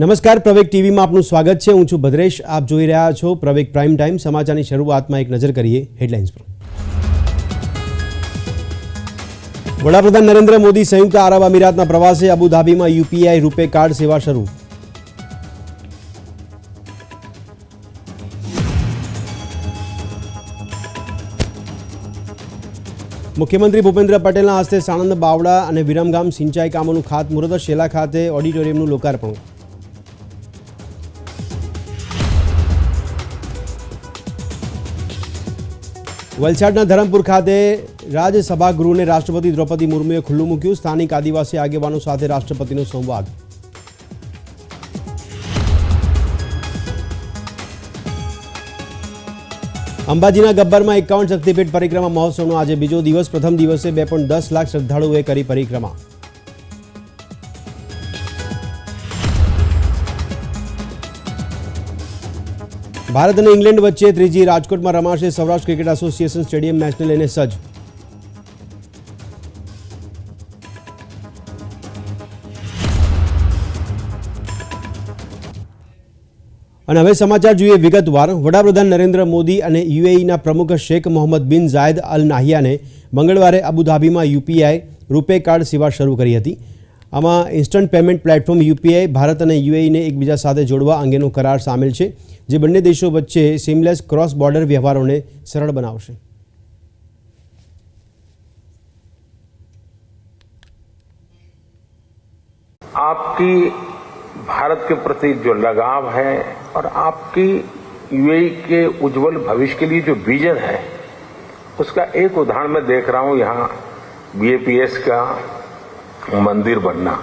નમસ્કાર, પ્રવેગ ટીવીમાં આપનું સ્વાગત છે. હું છું ભદ્રેશ. આપ જોઈ રહ્યા છો પ્રવેગ પ્રાઇમ ટાઈમ. સમાચારની શરૂઆતમાં એક નજર કરીએ હેડલાઇન્સ પર. વડાપ્રધાન નરેન્દ્ર મોદી સંયુક્ત આરબ અમીરાતના પ્રવાસે અબુધાબીમાં યુપીઆઈ રૂપે કાર્ડ સેવા શરૂ. મુખ્યમંત્રી ભૂપેન્દ્ર પટેલના હસ્તે સાણંદ બાવડા અને વિરમગામ સિંચાઈ કામોનું ખાતમુહૂર્ત શેલા ખાતે ઓડિટોરિયમનું લોકાર્પણ. વલસાડના ધરમપુર ખાતે રાજ્યસભાગૃહને રાષ્ટ્રપતિ દ્રૌપદી મુર્મુએ ખુલ્લું મૂક્યું. સ્થાનિક આદિવાસી આગેવાનો સાથે રાષ્ટ્રપતિનો સંવાદ. અંબાજીના ગબ્બરમાં એકાવન શક્તિપીઠ પરિક્રમા મહોત્સવનો આજે બીજો દિવસ. પ્રથમ દિવસે બે લાખ શ્રદ્ધાળુઓએ કરી પરિક્રમા. ભારત અને ઇંગ્લેન્ડ વચ્ચે ત્રીજી રાજકોટમાં રમાશે સૌરાષ્ટ્ર ક્રિકેટ એસોસિએશન સ્ટેડિયમ મેચને લઈને સજ્જ. અને હવે સમાચાર જોઈએ વિગતવાર. વડાપ્રધાન નરેન્દ્ર મોદી અને યુએઈના પ્રમુખ શેખ મોહમ્મદ બિન જાયદ અલ નાહિયાને મંગળવારે અબુધાબીમાં યુપીઆઈ રૂપે કાર્ડ સેવા શરૂ કરી હતી. આમાં instant payment platform UPI Bharat અને યુએઈને એકબીજા સાથે જોડવા અંગેનો કરાર સામેલ છે જે બંને દેશો વચ્ચે સીમલેસ ક્રોસ બોર્ડર વ્યવહારોને સરળ બનાવશે आपकी भारत के प्रति जो लगाव है और आपकी यूएई के उज्जवल भविष्य के लिए जो विजन है उसका एक उदाहरण मैं देख रहा हूं यहां बीएपीएस का मंदिर बनना।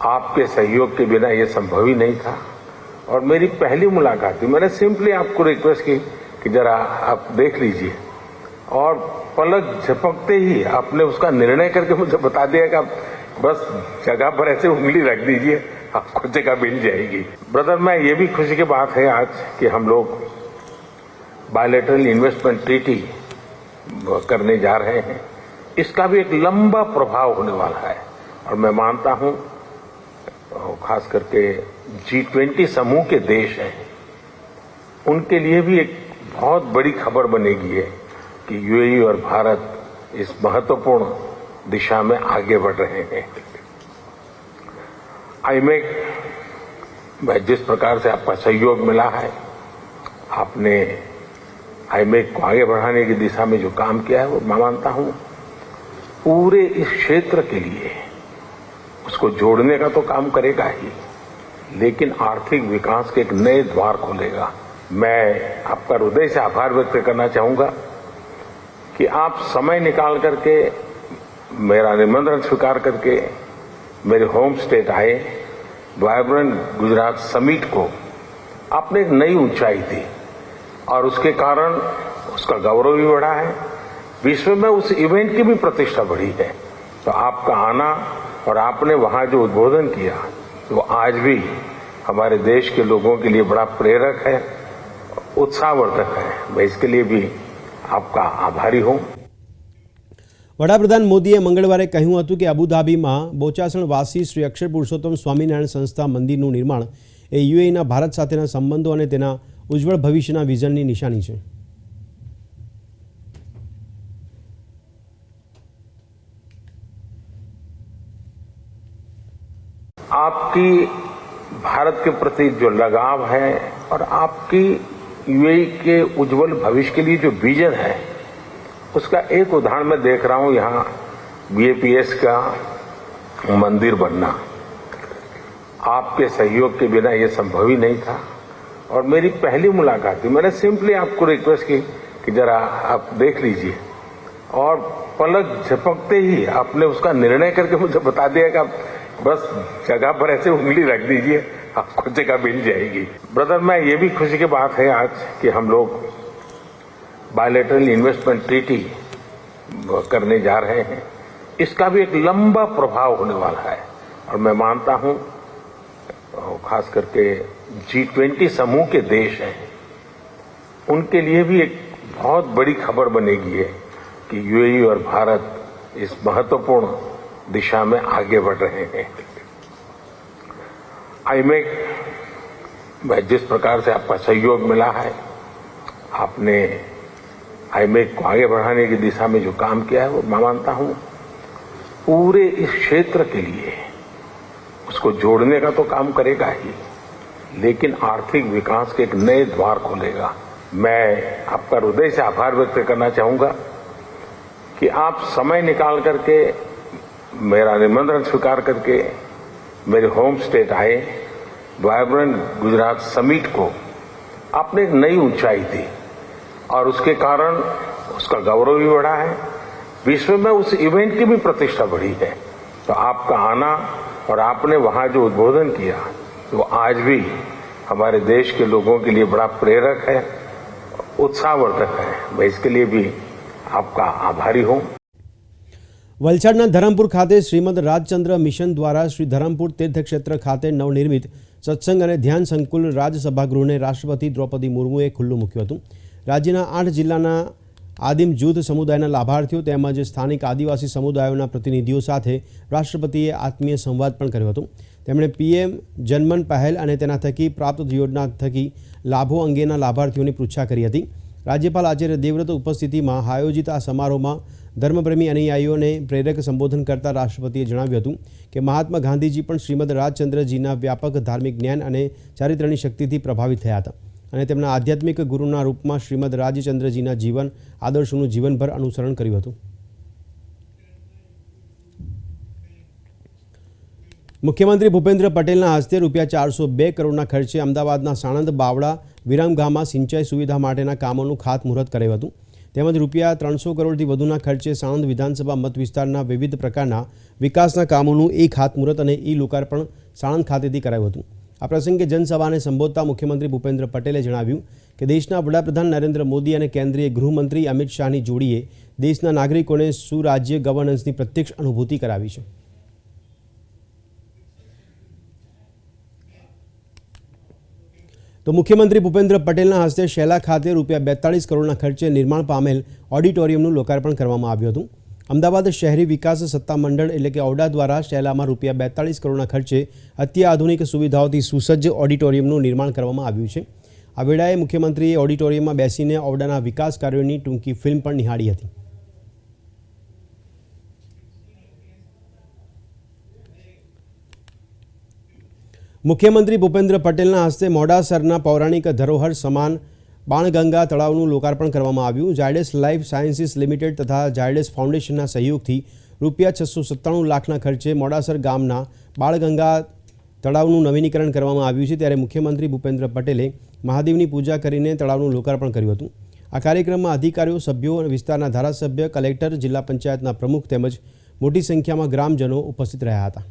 आपके सहयोग के बिना यह संभव ही नहीं था। और मेरी पहली मुलाकात थी मैंने सिंपली आपको रिक्वेस्ट की कि जरा आप देख लीजिए। और पलक झपकते ही आपने उसका निर्णय करके मुझे बता दिया कि आप बस जगह पर ऐसे उंगली रख दीजिए, आपको जगह मिल जाएगी। ब्रदर मैं ये भी खुशी की बात है आज कि हम लोग बायोलेटरल इन्वेस्टमेंट ट्रीटी करने जा रहे हैं। इसका भी एक लंबा प्रभाव होने वाला है। और मैं मानता हूँ खास करके जी ट्वेंटी समूह के देश हैं, उनके लिए भी एक बहुत बड़ी खबर बनेगी है कि यूएई और भारत इस महत्वपूर्ण दिशा में आगे बढ़ रहे हैं। आईमेक में जिस प्रकार से आपका सहयोग मिला है, आपने आईमेक को आगे बढ़ाने की दिशा में जो काम किया है, वो मैं मानता हूँ पूरे इस क्षेत्र के लिए उसको जोड़ने का तो काम करेगा ही, लेकिन आर्थिक विकास के एक नए द्वार खोलेगा। मैं आपका हृदय से आभार व्यक्त करना चाहूँगा कि आप समय निकाल करके मेरा निमंत्रण स्वीकार करके मेरे होम स्टेट आए वाइब्रेंट गुजरात समिट को आपने एक नई ऊंचाई दी, और उसके कारण उसका गौरव भी बढ़ा है। विश्व में उस इवेंट की भी प्रतिष्ठा बढ़ी है तो आपका आना और आपने वहां जो उद्बोधन किया वो आज भी हमारे देश के लोगों के लिए बड़ा प्रेरक है उत्साहवर्धक है मैं इसके लिए भी आपका आभारी हूं વડાપ્રધાન મોદીએ મંગળવારે કહ્યું હતું કે અબુધાબીમાં બોચાસણવાસી શ્રી અક્ષર પુરુષોત્તમ સ્વામિનારાયણ સંસ્થા મંદિરનું નિર્માણ એ યુએઈના ભારત સાથેના સંબંધો અને તેના ઉજ્જવળ ભવિષ્યના વિઝનની નિશાની છે आपकी भारत के प्रति जो लगाव है और आपकी यूएई के उज्जवल भविष्य के लिए जो विजन है, उसका एक उदाहरण मैं देख रहा हूँ यहाँ बीएपीएस का मंदिर बनना। आपके सहयोग के बिना यह संभव ही नहीं था। और मेरी पहली मुलाकात थी मैंने सिंपली आपको रिक्वेस्ट की कि जरा आप देख लीजिए। और पलक झपकते ही आपने उसका निर्णय करके मुझे बता दिया कि आप बस जगह पर ऐसे उंगली रख दीजिए, आपको जगह मिल जाएगी। ब्रदर मैं ये भी खुशी की बात है आज कि हम लोग बायोलेटरल इन्वेस्टमेंट ट्रीटी करने जा रहे हैं। इसका भी एक लंबा प्रभाव होने वाला है। और मैं मानता हूँ खास करके जी ट्वेंटी समूह के देश हैं, उनके लिए भी एक बहुत बड़ी खबर बनेगी है कि यूएई और भारत इस महत्वपूर्ण दिशा में आगे बढ़ रहे हैं। आई मेक में जिस प्रकार से आपका सहयोग मिला है, आपने आई मेक को आगे बढ़ाने की दिशा में जो काम किया है, वो मैं मानता हूँ, पूरे इस क्षेत्र के लिए उसको जोड़ने का तो काम करेगा ही, लेकिन आर्थिक विकास के एक नए द्वार खोलेगा। मैं आपका हृदय से आभार व्यक्त करना चाहूँगा कि आप समय निकाल करके मेरा निमंत्रण स्वीकार करके मेरे होम स्टेट आए वाइब्रेंट गुजरात समिट को आपने एक नई ऊंचाई दी। और उसके कारण उसका गौरव भी बढ़ा है। विश्व में उस इवेंट की भी प्रतिष्ठा बढ़ी है। तो आपका आना और आपने वहाँ जो उद्बोधन किया, वो आज भी हमारे देश के लोगों के लिए बड़ा प्रेरक है, उत्साहवर्धक है। मैं इसके लिए भी आपका आभारी हूँ। વલસાડના ધરમપુર ખાતે શ્રીમદ રાજચંદ્ર મિશન દ્વારા શ્રી ધરમપુર તીર્થક્ષેત્ર ખાતે નવનિર્મિત સત્સંગ અને ધ્યાન સંકુલ રાજસભાગૃહને રાષ્ટ્રપતિ દ્રૌપદી મુર્મુએ ખુલ્લું મૂક્યું હતું. રાજ્યના આઠ જિલ્લાના આદિમ જૂથ સમુદાયના લાભાર્થીઓ તેમજ સ્થાનિક આદિવાસી સમુદાયોના પ્રતિનિધિઓ સાથે રાષ્ટ્રપતિએ આત્મીય સંવાદ પણ કર્યો હતો. તેમણે પીએમ જનમન પહેલ અને તેના થકી પ્રાપ્ત યોજના થકી લાભો અંગેના લાભાર્થીઓની પૃચ્છા કરી હતી. રાજ્યપાલ આચાર્ય દેવવ્રત ઉપસ્થિતિમાં આયોજિત આ સમારોહમાં ધર્મપ્રેમી અનુયાયીઓને પ્રેરક સંબોધન કરતા રાષ્ટ્રપતિએ જણાવ્યું હતું કે મહાત્મા ગાંધીજી પણ શ્રીમદ રાજચંદ્રજીના વ્યાપક ધાર્મિક જ્ઞાન અને ચારિત્ર્યની શક્તિથી પ્રભાવિત થયા હતા અને તેમના આધ્યાત્મિક ગુરુના રૂપમાં શ્રીમદ રાજચંદ્રજીના જીવન, આદર્શોનું જીવનભર અનુસરણ કર્યું હતું. મુખ્યમંત્રી ભૂપેન્દ્ર પટેલના હસ્તે રૂપિયા ચારસો બે કરોડના ખર્ચે અમદાવાદના સાણંદ બાવળા વિરામગામમાં સિંચાઈ સુવિધા માટેના કામોનું ખાતમુહૂર્ત કર્યું હતું. તેમજ રૂપિયા ત્રણસો કરોડથી વધુના ખર્ચે સાણંદ વિધાનસભા મત વિસ્તારના વિવિધ પ્રકારના વિકાસના કામોનું ઈ ખાતમુહૂર્ત અને ઈ લોકાર્પણ સાણંદ ખાતેથી કરાયું હતું. આ પ્રસંગે જનસભાને સંબોધતા મુખ્યમંત્રી ભૂપેન્દ્ર પટેલે જણાવ્યું કે દેશના વડાપ્રધાન નરેન્દ્ર મોદી અને કેન્દ્રીય ગૃહમંત્રી અમિત શાહની જોડીએ દેશના નાગરિકોને સુરાજ્ય ગવર્નન્સની પ્રત્યક્ષ અનુભૂતિ કરાવી છે. તો મુખ્યમંત્રી ભૂપેન્દ્ર પટેલના હસ્તે શેલા ખાતે રૂપિયા બેતાળીસ કરોડના ખર્ચે નિર્માણ પામેલ ઓડિટોરિયમનું લોકાર્પણ કરવામાં આવ્યું હતું. અમદાવાદ શહેરી વિકાસ સત્તામંડળ એટલે કે ઓડા દ્વારા શેલામાં રૂપિયા બેતાળીસ કરોડના ખર્ચે અત્યાધુનિક સુવિધાઓથી સુસજ્જ ઓડિટોરિયમનું નિર્માણ કરવામાં આવ્યું છે. આ વેળાએ મુખ્યમંત્રીએ ઓડિટોરિયમમાં બેસીને ઓરડાના વિકાસ કાર્યોની ટૂંકી ફિલ્મ પણ નિહાળી હતી. મુખ્યમંત્રી ભૂપેન્દ્ર પટેલના હસ્તે મોડાસરના પૌરાણિક ધરોહર સમાન બાણગંગા તળાવનું લોકાર્પણ કરવામાં આવ્યું. ઝાયડસ લાઈફ સાયન્સીસ લિમિટેડ તથા ઝાયડસ ફાઉન્ડેશનના સહયોગથી રૂપિયા છસો સત્તાણું લાખના ખર્ચે મોડાસર ગામના બાળગંગા તળાવનું નવીનીકરણ કરવામાં આવ્યું છે. ત્યારે મુખ્યમંત્રી ભૂપેન્દ્ર પટેલે મહાદેવની પૂજા કરીને તળાવનું લોકાર્પણ કર્યું હતું. આ કાર્યક્રમમાં અધિકારીઓ, સભ્યો અને વિસ્તારના ધારાસભ્ય, કલેક્ટર, જિલ્લા પંચાયતના પ્રમુખ તેમજ મોટી સંખ્યામાં ગ્રામજનો ઉપસ્થિત રહ્યા હતા.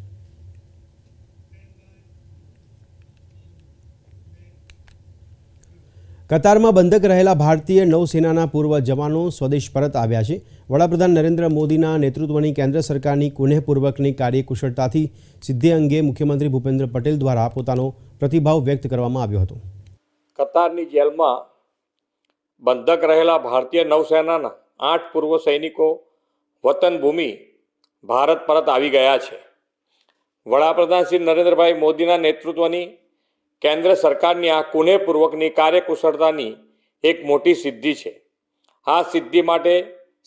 કતારમાં બંધક રહેલા ભારતીય નૌસેનાના પૂર્વ જવાનો સ્વદેશ પરત આવ્યા છે. વડાપ્રધાન નરેન્દ્ર મોદીના નેતૃત્વની કેન્દ્ર સરકારની કુનેહપૂર્વકની કાર્યકુશળતાથી સિદ્ધિ અંગે મુખ્યમંત્રી ભૂપેન્દ્ર પટેલ દ્વારા પોતાનો પ્રતિભાવ વ્યક્ત કરવામાં આવ્યો હતો. કતારની જેલમાં બંધક રહેલા ભારતીય નૌસેનાના આઠ પૂર્વ સૈનિકો વતન ભૂમિ ભારત પરત આવી ગયા છે. વડાપ્રધાન શ્રી નરેન્દ્રભાઈ મોદીના નેતૃત્વની કેન્દ્ર સરકારની આ કુનેપૂર્વકની કાર્યકુશળતાની એક મોટી સિદ્ધિ છે. આ સિદ્ધિ માટે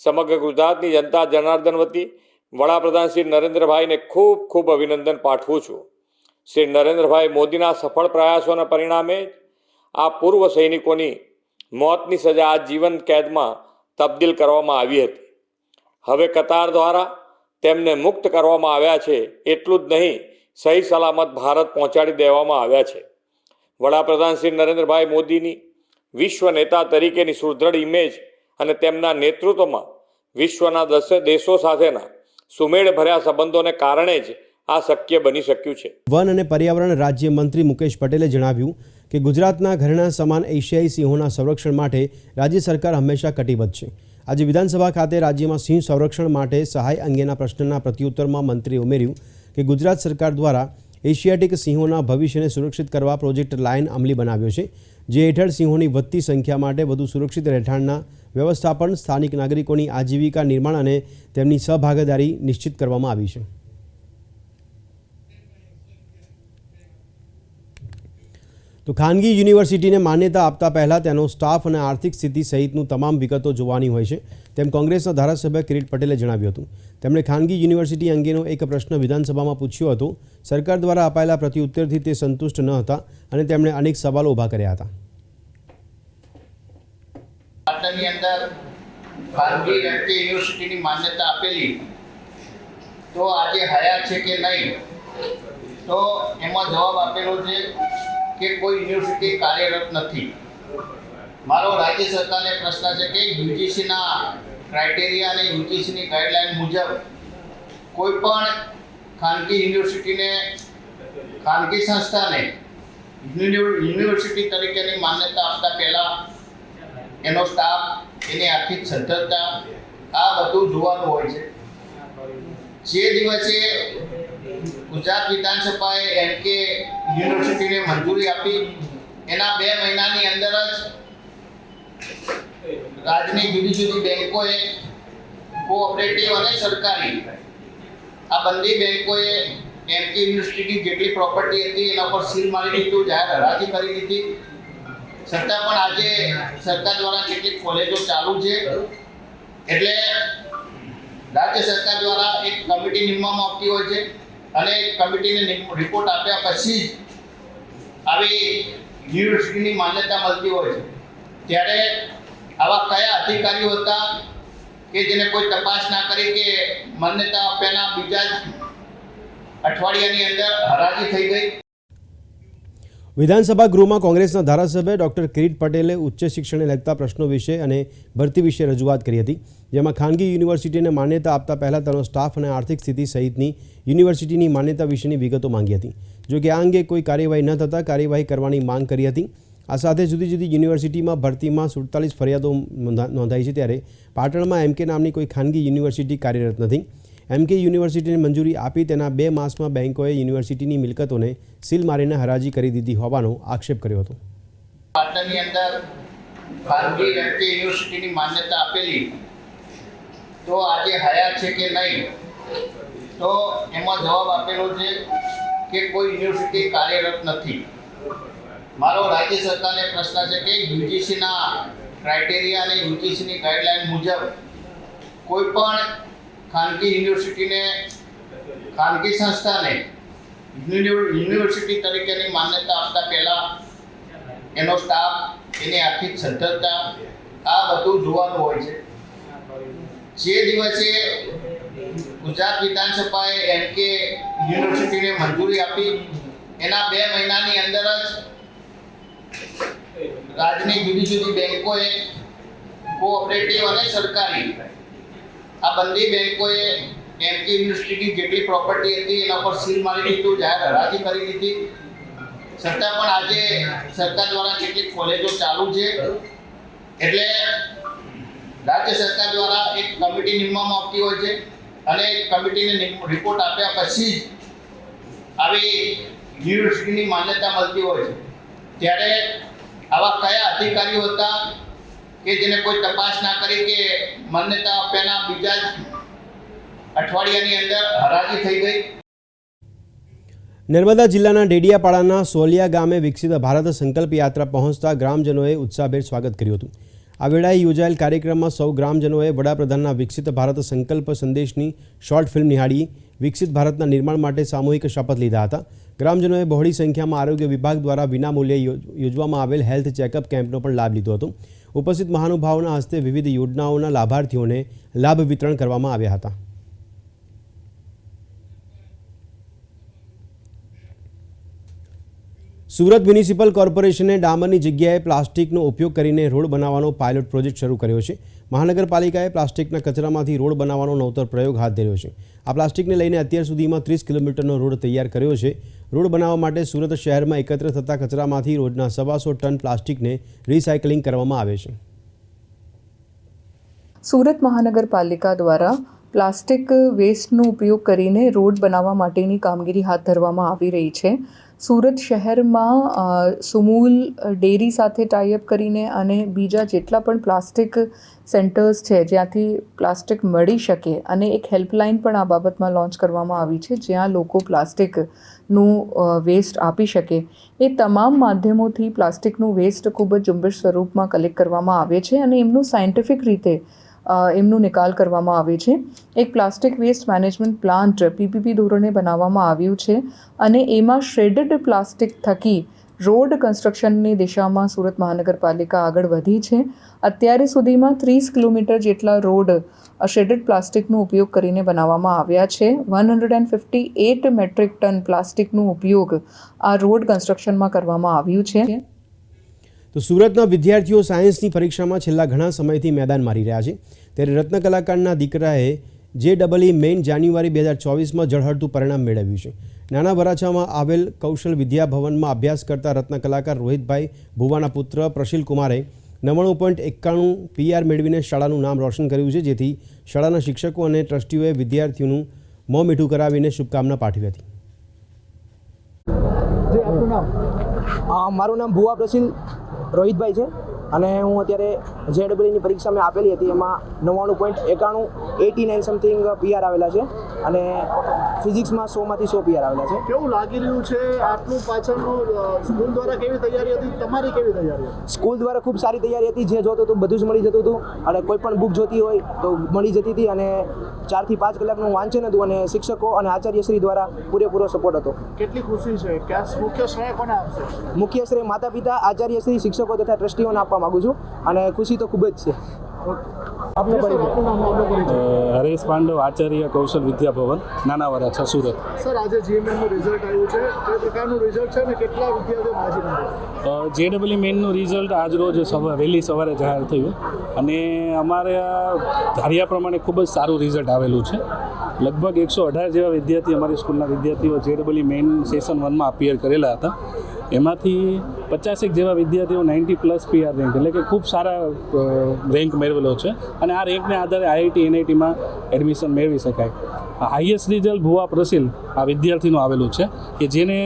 સમગ્ર ગુજરાતની જનતા જનાર્દન વતી વડાપ્રધાન શ્રી નરેન્દ્રભાઈને ખૂબ ખૂબ અભિનંદન પાઠવું છું. શ્રી નરેન્દ્રભાઈ મોદીના સફળ પ્રયાસોના પરિણામે જ આ પૂર્વ સૈનિકોની મોતની સજા આ જીવન કેદમાં તબદીલ કરવામાં આવી હતી. હવે કતાર દ્વારા તેમને મુક્ત કરવામાં આવ્યા છે એટલું જ નહીં સહી સલામત ભારત પહોંચાડી દેવામાં આવ્યા છે. વડાપ્રધાન શ્રી નરેન્દ્રભાઈ મોદીની વિશ્વ નેતા તરીકેની સુદૃઢ ઇમેજ અને તેમના નેતૃત્વમાં વિશ્વના દસ દેશો સાથેના સુમેળ ભર્યા સંબંધોને કારણે જ આ શક્ય બની શક્યું છે. વન અને પર્યાવરણ રાજ્ય મંત્રી મુકેશ પટેલે જણાવ્યું કે ગુજરાતના ઘરેણા સમાન એશિયાઈ સિંહોના સંરક્ષણ માટે રાજ્ય સરકાર હંમેશા કટિબદ્ધ છે. આજે વિધાનસભા ખાતે રાજ્યમાં સિંહ સંરક્ષણ માટે સહાય અંગેના પ્રશ્નના પ્રત્યુત્તરમાં મંત્રીએ ઉમેર્યું કે ગુજરાત સરકાર દ્વારા એશિયાટિક સિંહોના ભવિષ્યને સુરક્ષિત કરવા પ્રોજેક્ટ લાયન અમલી બનાવ્યો છે, જે હેઠળ સિંહોની વધતી સંખ્યા માટે વધુ સુરક્ષિત રહેઠાણના વ્યવસ્થાપન, સ્થાનિક નાગરિકોની આજીવિકા નિર્માણ અને તેમની સહભાગીદારી નિશ્ચિત કરવામાં આવી છે. તો ખાનગી યુનિવર્સિટીને માન્યતા આપતા પહેલાં તેનો સ્ટાફ અને આર્થિક સ્થિતિ સહિતનું તમામ વિગતો જોવાની હોય છે, તેમ કોંગ્રેસના ધારાસભ્ય કિરીટ પટેલે જણાવ્યું હતું. તેમણે ખાનગી યુનિવર્સિટી અંગેનો એક પ્રશ્ન વિધાનસભામાં પૂછ્યો હતો. સરકાર દ્વારા અપાયેલા પ્રત્યુત્તરથી તે સંતુષ્ટ ન હતા અને તેમણે અનેક સવાલો ઊભા કર્યા હતા. તો આજે હયાત છે કે નહીં? તો એમાં જવાબ આપેલો છે કે કોઈ યુનિવર્સિટી કાર્યરત નથી. મારો રાજ્ય સરકારને પ્રશ્ન છે કે યુજીસીના ક્રાઇટેરિયા અને યુજીસીની ગાઈડલાઇન મુજબ કોઈ પણ ખાનગી યુનિવર્સિટીને ખાનગી સંસ્થાને યુનિવર્સિટી તરીકેની માન્યતા આપતા પહેલાં એનો સ્ટાફ એની આર્થિક સદ્ધરતા, આ બધું જોવાનું હોય છે. જે દિવસે ગુજરાત વિધાનસભાએ એમ કે યુનિવર્સિટીને મંજૂરી આપી. એના બે મહિનાની અંદર જ રાજ્યની જુદી જુદી બેંકોએ કોઓપરેટિવ અને સરકારી આ બંને બેંકોએ એમ કે યુનિવર્સિટીની જેટલી પ્રોપર્ટી હતી, એના પર સીલ મારી દીધું, જાહેર હરાજી કરી દીધી. છતાં પણ આજે સરકાર દ્વારા કેટલીક કોલેજો ચાલુ છે. એટલે રાજ્ય સરકાર દ્વારા એક કમિટી નિમવામાં આવતી હોય છે. અને કમિટીને રિપોર્ટ આપ્યા પછી આવી યુનિવર્સિટીની માન્યતા મળતી હોય છે. ત્યારે આવા કયા અધિકારીઓ હતા કે જેને કોઈ તપાસ ના કરી કે માન્યતા આપ્યાના બીજા જ અઠવાડિયાની અંદર હરાજી થઈ ગઈ? વિધાનસભા ગૃહમાં કોંગ્રેસના ધારાસભ્ય ડોક્ટર કિરીટ પટેલે ઉચ્ચ શિક્ષણને લગતા પ્રશ્નો વિશે અને ભરતી વિશે રજૂઆત કરી હતી, જેમાં ખાનગી યુનિવર્સિટીને માન્યતા આપતા પહેલાં તેનો સ્ટાફ અને આર્થિક સ્થિતિ સહિતની યુનિવર્સિટીની માન્યતા વિશેની વિગતો માંગી હતી. જો કે આ અંગે કોઈ કાર્યવાહી ન થતાં કાર્યવાહી કરવાની માંગ કરી હતી. આ સાથે જુદી જુદી યુનિવર્સિટીમાં ભરતીમાં સુડતાલીસ ફરિયાદો નોંધા- નોંધાઈ છે ત્યારે પાટણમાં એમકે નામની કોઈ ખાનગી યુનિવર્સિટી કાર્યરત નથી. એમકે યુનિવર્સિટીને મંજૂરી આપી તેના બે માસમાં બેંકોએ યુનિવર્સિટીની મિલકતોને સીલ મારીને હરાજી કરી દીધી હોવાનો આક્ષેપ કર્યો હતો. પાટણની અંદર ખાનગી રાષ્ટ્રીય યુનિવર્સિટીની માન્યતા આપેલી. તો આજે હયાત છે કે નહીં? તો એમાં જવાબ આપેલો છે કે કોઈ યુનિવર્સિટી કાર્યરત નથી. મારો રાજ્ય સરકારને પ્રશ્ન છે કે યુજીસીના ક્રાઇટેરિયા અને યુજીસીની ગાઈડલાઇન મુજબ કોઈ પણ ખાનગી યુનિવર્સિટીને, ખાનગી સંસ્થાને યુનિવર્સિટી તરીકેની માન્યતા આપતા પહેલાં એનો સ્ટાફ, એની આર્થિક સદ્ધરતા, આ બધું જોવાનું હોય છે. જે દિવસે ગુજરાત વિધાનસભાએ એમ કે યુનિવર્સિટીને મંજૂરી આપી, એના બે મહિનાની અંદર જ રાજ્યની જુદી જુદી બેંકોએ કોઓપરેટિવ અને સરકારી આ બંને બેંકોએ એમ યુનિવર્સિટીની જેટલી પ્રોપર્ટી હતી, એના પર સીલ મારી દીધું, જાહેર હરાજી કરી દીધી. છતાં પણ આજે સરકાર દ્વારા કેટલીક કોલેજો ચાલુ છે. એટલે રાજ્ય સરકાર દ્વારા એક કમિટી નિમવામાં આવતી હોય છે અને કમિટીને રિપોર્ટ આપ્યા પછી જ આવી યુનિવર્સિટીની માન્યતા મળતી હોય છે. ત્યારે આવા કયા અધિકારીઓ હતા કે જેને કોઈ તપાસ ના કરી કે માન્યતા આપ્યાના બીજા જ અઠવાડિયાની અંદર હરાજી થઈ ગઈ. નર્મદા જિલ્લાના ડેડિયાપાડાના સોલિયા ગામે વિકસિત ભારત સંકલ્પ યાત્રા પહોંચતા ગ્રામજનોએ ઉત્સાહભેર સ્વાગત કર્યું હતું. આ વેળાએ યોજાયેલ કાર્યક્રમમાં સૌ ગ્રામજનોએ વડાપ્રધાનના વિકસિત ભારત સંકલ્પ સંદેશની શોર્ટ ફિલ્મ નિહાળી, વિકસિત ભારતના નિર્માણ માટે સામૂહિક શપથ લીધા હતા. ગ્રામજનોએ બહોળી સંખ્યામાં આરોગ્ય વિભાગ દ્વારા વિનામૂલ્યે યોજવામાં આવેલ હેલ્થ ચેકઅપ કેમ્પનો પણ લાભ લીધો હતો. ઉપસ્થિત મહાનુભાવોના હસ્તે વિવિધ યોજનાઓના લાભાર્થીઓને લાભ વિતરણ કરવામાં આવ્યા હતા. સુરત મ્યુનિસિપલ કોર્પોરેશને ડામરની જગ્યાએ પ્લાસ્ટિકનો ઉપયોગ કરીને રોડ બનાવવાનો પાયલોટ પ્રોજેક્ટ શરૂ કર્યો છે. મહાનગરપાલિકાએ પ્લાસ્ટિકના કચરામાંથી રોડ બનાવવાનો નવતર પ્રયોગ હાથ ધર્યો છે. આ પ્લાસ્ટિકને લઈને અત્યાર સુધીમાં ત્રીસ કિલોમીટરનો રોડ તૈયાર કર્યો છે. રોડ બનાવવા માટે સુરત શહેરમાં એકત્ર થતા કચરામાંથી રોજના સવાસો ટન પ્લાસ્ટિકને રિસાયકલિંગ કરવામાં આવે છે. સુરત મહાનગરપાલિકા દ્વારા પ્લાસ્ટિક વેસ્ટનો ઉપયોગ કરીને રોડ બનાવવા માટેની કામગીરી હાથ ધરવામાં આવી રહી છે. સુરત શહેરમાં સુમૂલ ડેરી સાથે ટાઈઅપ કરીને અને બીજા જેટલા પણ પ્લાસ્ટિક સેન્ટર્સ છે, જ્યાંથી પ્લાસ્ટિક મળી શકે અને એક હેલ્પલાઇન પણ આ બાબતમાં લોન્ચ કરવામાં આવી છે, જ્યાં લોકો પ્લાસ્ટિકનું વેસ્ટ આપી શકે. એ તમામ માધ્યમોથી પ્લાસ્ટિકનું વેસ્ટ ખૂબ જ ઝુંબેશ સ્વરૂપમાં કલેક્ટ કરવામાં આવે છે અને એમનું સાયન્ટિફિક રીતે એમનું નિકાલ કરવામાં આવે છે. એક plastic waste management plant PPP ધોરણે બનાવવામાં આવ્યું છે અને એમાં શ્રેડેડ પ્લાસ્ટિક થકી રોડ કન્સ્ટ્રક્શનની દિશામાં સુરત મહાનગરપાલિકા આગળ વધી છે. અત્યારે સુધીમાં ત્રીસ કિલોમીટર જેટલા રોડ શેડેડ પ્લાસ્ટિકનો ઉપયોગ કરીને બનાવવામાં આવ્યા છે. One hundred and fifty eight metric ton પ્લાસ્ટિકનો ઉપયોગ આ રોડ કન્સ્ટ્રક્શનમાં કરવામાં આવ્યું છે. તો સુરતના વિદ્યાર્થીઓ સાયન્સની પરીક્ષામાં છેલ્લા ઘણા સમયથી મેદાન મારી રહ્યા છે. ત્યારે રત્ન કલાકારના દીકરાએ જે ડબલઈ મેઇન જાન્યુઆરી બે હજાર ચોવીસમાં ઝળહળતું પરિણામ મેળવ્યું છે. નાના વરાછામાં આવેલ કૌશલ વિદ્યાભવનમાં અભ્યાસ કરતા રત્ન કલાકાર રોહિતભાઈ ભુવાના પુત્ર પ્રશીલ કુમારે નવ્વાણું પોઈન્ટ એકાણું પીઆર મેળવીને શાળાનું નામ રોશન કર્યું છે જેથી શાળાના શિક્ષકો અને ટ્રસ્ટીઓએ વિદ્યાર્થીઓનું મોં મીઠું કરાવીને શુભકામના પાઠવી હતી. જે આપનું નામ? અ, મારું નામ ભુવા પ્રસિલ રોહિતભાઈ છે અને હું અત્યારે જેડબલની પરીક્ષા મેં આપેલી હતી. એમાં નવ્વાણું પોઈન્ટ એકાણું, એટી નાઇન સમથિંગ પીઆર આવેલા છે. અને ફિઝિક્સમાં સોમાંથી સો પીઆર આવેલા છે. કેવું લાગી રહ્યું છે આટલું પાછળનું સ્કૂલ દ્વારા કેવી તૈયારી હતી? તમારી કેવી તૈયારી હતી? સ્કૂલ દ્વારા ખૂબ સારી તૈયારી હતી. જે જોતું હતું બધું જ મળી જતું હતું. અને કોઈ પણ બુક જોતી હોય તો મળી જતી હતી અને ચારથી પાંચ કલાકનું વાંચન હતું અને શિક્ષકો અને આચાર્યશ્રી દ્વારા પૂરેપૂરો સપોર્ટ હતો. કેટલી ખુશી છે? કે મુખ્ય શ્રેય કોને આપશે? મુખ્ય શ્રેય માતા પિતા આચાર્યશ્રી શિક્ષકો તથા ટ્રસ્ટીઓને આપવા માગું છું. અને ખુશી તો ખૂબ જ છે. હરેશ પાંડવ આચાર્ય કૌશલ વિદ્યાભવન નાના છ સુરત. સર આજે જીએમએમનું રિઝલ્ટ આવ્યું છે. કઈ પ્રકારનું રિઝલ્ટ છે અને કેટલા વિદ્યાર્થીઓ હાજર મારી જેડબલઈ મેનનું રિઝલ્ટ આજ રોજ સવારે વહેલી સવારે જાહેર થયું. અને અમારે ધાર્યા પ્રમાણે ખૂબ જ સારું રિઝલ્ટ આવેલું છે. લગભગ એકસો અઢાર જેવા વિદ્યાર્થી અમારી સ્કૂલના વિદ્યાર્થીઓ J double E main session વનમાં અપિયર કરેલા હતા. એમાંથી પચાસેક જેવા વિદ્યાર્થીઓ નાઇન્ટી પ્લસ પીઆર રેન્ક, એટલે કે ખૂબ સારા રેન્ક મેળવેલો છે. અને આ રેન્કને આધારે આઈઆઈટી, એનઆઈટીમાં એડમિશન મેળવી શકાય. હાઈએસ્ટ રિઝલ્ટ ભુવા પ્રસિલ આ વિદ્યાર્થીનું આવેલું છે કે જેને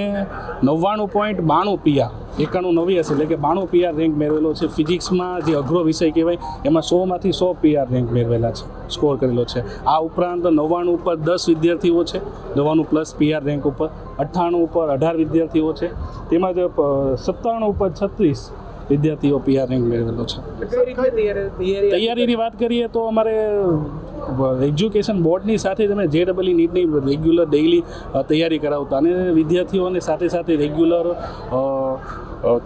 નવ્વાણું પોઈન્ટ બાણું પીઆર એકાણું નવી હશે એટલે કે બાણું પીઆર રેન્ક મેળવેલો છે. ફિઝિક્સમાં જે અઘરો વિષય કહેવાય એમાં સોમાંથી સો પીઆર રેન્ક મેળવેલા છે. સ્કોર કરેલો છે. આ ઉપરાંત નવ્વાણું ઉપર દસ વિદ્યાર્થીઓ છે. નવ્વાણું પ્લસ પીઆર રેન્ક ઉપર. અઠ્ઠાણું ઉપર અઢાર વિદ્યાર્થીઓ છે. તેમજ સત્તાણું ઉપર છત્રીસ વિદ્યાર્થીઓ પીઆર રેન્ક મેળવેલો છે. તૈયારીની વાત કરીએ તો અમારે એજ્યુકેશન બોર્ડની સાથે તમે જે ડબલઈ નીટની રેગ્યુલર ડેઇલી તૈયારી કરાવતા. અને વિદ્યાર્થીઓને સાથે સાથે રેગ્યુલર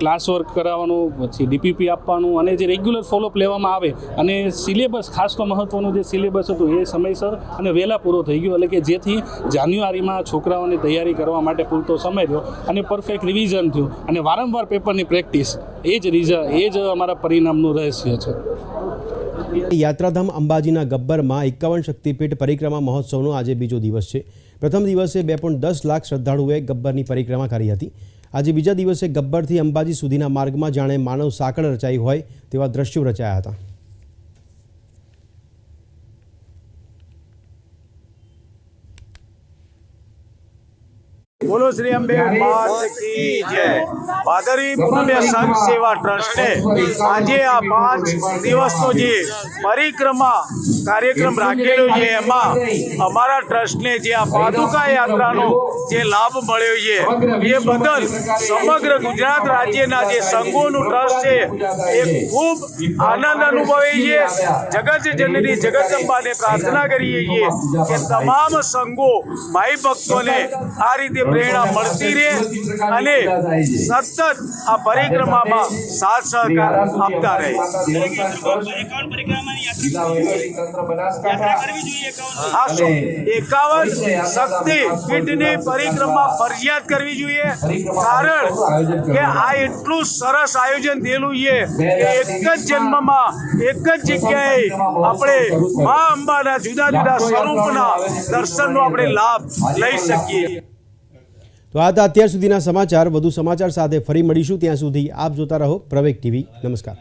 ક્લાસ વર્ક કરાવવાનું, પછી ડીપીપી આપવાનું, અને જે રેગ્યુલર ફોલોઅપ લેવામાં આવે, અને સિલેબસ ખાસ તો મહત્ત્વનું જે સિલેબસ હતું એ સમયસર અને વહેલા પૂરો થઈ ગયો. એટલે કે જેથી જાન્યુઆરીમાં છોકરાઓને તૈયારી કરવા માટે પૂરતો સમય રહ્યો અને પરફેક્ટ રિવિઝન થયું. અને વારંવાર પેપરની પ્રેક્ટિસ એ જ રીઝન એ જ અમારા પરિણામનું રહસ્ય છે. યાત્રાધામ અંબાજીના ગબ્બરમાં એકાવન શક્તિપીઠ પરિક્રમા મહોત્સવનો આજે બીજો દિવસ છે. પ્રથમ દિવસે બે પોઈન્ટ દસ લાખ શ્રદ્ધાળુઓએ ગબ્બરની પરિક્રમા કરી હતી. આજે બીજા દિવસે ગબ્બરથી અંબાજી સુધીના માર્ગમાં જાણે માનવ સાંકળ રચાઈ હોય તેવા દ્રશ્યો રચાયા હતા. બોલો શ્રી અંબે ભાદરવી પૂનમે સંઘ સેવા ટ્રસ્ટે આજે આ પાંચ દિવસનો જે પરિક્રમા કાર્યક્રમ રાખેલો છે. એમાં અમારા ટ્રસ્ટને જે આ પાદુકા યાત્રાનો જે લાભ મળ્યો છે એ બદલ સમગ્ર ગુજરાત રાજ્યના જે સંઘોનું ટ્રસ્ટ છે એ ખૂબ આનંદ અનુભવે છે. જગત જનની જગદંબાને પ્રાર્થના કરીએ છીએ કે તમામ સંઘો ભાઈ ભક્તોને આ રીતે પ્રેરણા મળતી રહે અને સતત આ પરિક્રમામાં સાથ સહકાર આપતા રહે. એકાવન શક્તિ પીઠની પરિક્રમા ફરજિયાત કરવી જોઈએ. કારણ કે આ એટલું સરસ આયોજન થયેલું છે કે એક જ જન્મમાં એક જ જગ્યાએ આપણે મા અંબાના જુદા જુદા સ્વરૂપના દર્શનનો આપણે લાભ લઈ શકીએ. તો આ હતા અત્યાર સુધીના સમાચાર. વધુ સમાચાર સાથે ફરી મળીશું. ત્યાં સુધી આપ જોતા રહો પ્રવેક ટીવી. નમસ્કાર.